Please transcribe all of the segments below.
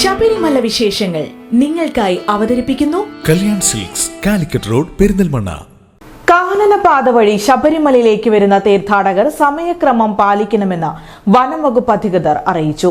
ശബരിമല വിശേഷങ്ങൾ നിങ്ങൾക്കായി അവതരിപ്പിക്കുന്നു കല്യാൺ സിൽക്സ് കാലിക്കറ്റ് റോഡ് പെരിന്തൽമണ്ണ. കാനനപാത വഴി ശബരിമലയിലേക്ക് വരുന്ന തീർത്ഥാടകർ സമയക്രമം പാലിക്കണമെന്ന് വനം വകുപ്പ് അധികൃതർ അറിയിച്ചു.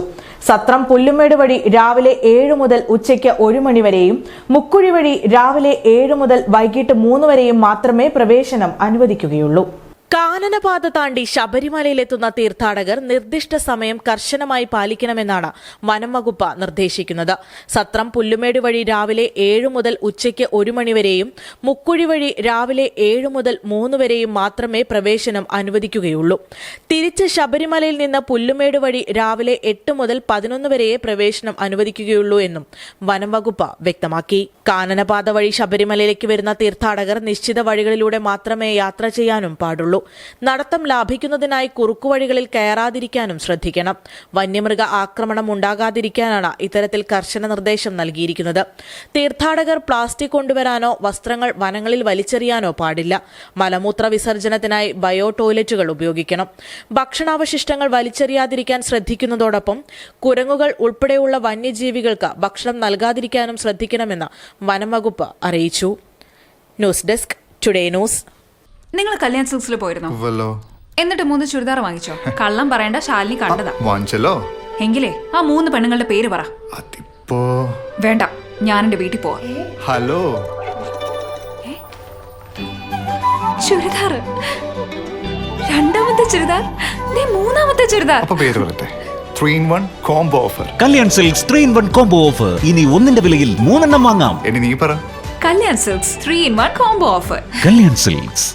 സത്രം പുല്ലുമേട് വഴി രാവിലെ ഏഴ് മുതൽ ഉച്ചയ്ക്ക് ഒരു മണിവരെയും മുക്കുഴി വഴി രാവിലെ ഏഴ് മുതൽ വൈകിട്ട് മൂന്ന് വരെയും മാത്രമേ പ്രവേശനം അനുവദിക്കുകയുള്ളൂ. കാനനപാത താണ്ടി ശബരിമലയിലെത്തുന്ന തീർത്ഥാടകർ നിർദ്ദിഷ്ട സമയം കർശനമായി പാലിക്കണമെന്നാണ് വനം വകുപ്പ് നിർദ്ദേശിക്കുന്നത്. സത്രം പുല്ലുമേട് വഴി രാവിലെ ഏഴ് മുതൽ ഉച്ചയ്ക്ക് ഒരു മണിവരെയും മുക്കുഴി വഴി രാവിലെ ഏഴ് മുതൽ മൂന്ന് വരെയും മാത്രമേ പ്രവേശനം അനുവദിക്കുകയുള്ളൂ. തിരിച്ച് ശബരിമലയിൽ നിന്ന് പുല്ലുമേട് വഴി രാവിലെ എട്ട് മുതൽ പതിനൊന്ന് വരെയേ പ്രവേശനം അനുവദിക്കുകയുള്ളൂ എന്നും വനം വകുപ്പ് വ്യക്തമാക്കി. കാനനപാത വഴി ശബരിമലയിലേക്ക് വരുന്ന തീർത്ഥാടകർ നിശ്ചിത വഴികളിലൂടെ മാത്രമേ യാത്ര ചെയ്യാനും പാടുള്ളൂ. നടത്തം ലാഭിക്കുന്നതിനായി കുറുക്കുവഴികളിൽ കയറാതിരിക്കാനും ശ്രദ്ധിക്കണം. വന്യമൃഗ ആക്രമണം ഉണ്ടാകാതിരിക്കാനാണ് ഇത്തരത്തിൽ കർശന നിർദ്ദേശം നൽകിയിരിക്കുന്നത്. തീർത്ഥാടകർ പ്ലാസ്റ്റിക് കൊണ്ടുവരാനോ വസ്ത്രങ്ങൾ വനങ്ങളിൽ വലിച്ചെറിയാനോ പാടില്ല. മലമൂത്ര വിസർജനത്തിനായി ബയോ ടോയ്ലറ്റുകൾ ഉപയോഗിക്കണം. ഭക്ഷണാവശിഷ്ടങ്ങൾ വലിച്ചെറിയാതിരിക്കാൻ ശ്രദ്ധിക്കുന്നതോടൊപ്പം കുരങ്ങുകൾ ഉൾപ്പെടെയുള്ള വന്യജീവികൾക്ക് ഭക്ഷണം നൽകാതിരിക്കാനും ശ്രദ്ധിക്കണമെന്ന് വനംവകുപ്പ് അറിയിച്ചു. News desk today news. നിങ്ങൾ കല്യാൺ സിൽക്സിൽ പോയിരുന്നോ? വല്ലോ എന്നിട്ട് മൂന്ന് ചുരിദാർ വാങ്ങിച്ചോ? കള്ളം പറയണ്ട ശാലിനി കണ്ടതാ. വാങ്ങിച്ചല്ലോ. എങ്കിലേ ആ മൂന്ന് പെണ്ണുങ്ങളുടെ പേര് പറ. അതിപ്പോ? വേണ്ട ഞാൻ എന്റെ വീട്ടിൽ പോവാ. ഹലോ. ചുരിദാർ. രണ്ടാമത്തെ ചുരിദാർ? നീ മൂന്നാമത്തെ ചുരിദാർ. അപ്പൊ പേര് പറയട്ടെ. Three in one combo offer Kalyan Silks three in one combo offer ഇനി ഒന്നിന്റെ വിലയിൽ മൂന്നെണ്ണം വാങ്ങാം. ഇനി നീ പറ. Kalyan Silks three in one combo offer Kalyan Silks.